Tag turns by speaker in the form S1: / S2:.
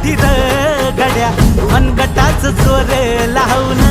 S1: घालीत गड्या. मनगटाच चोर लावून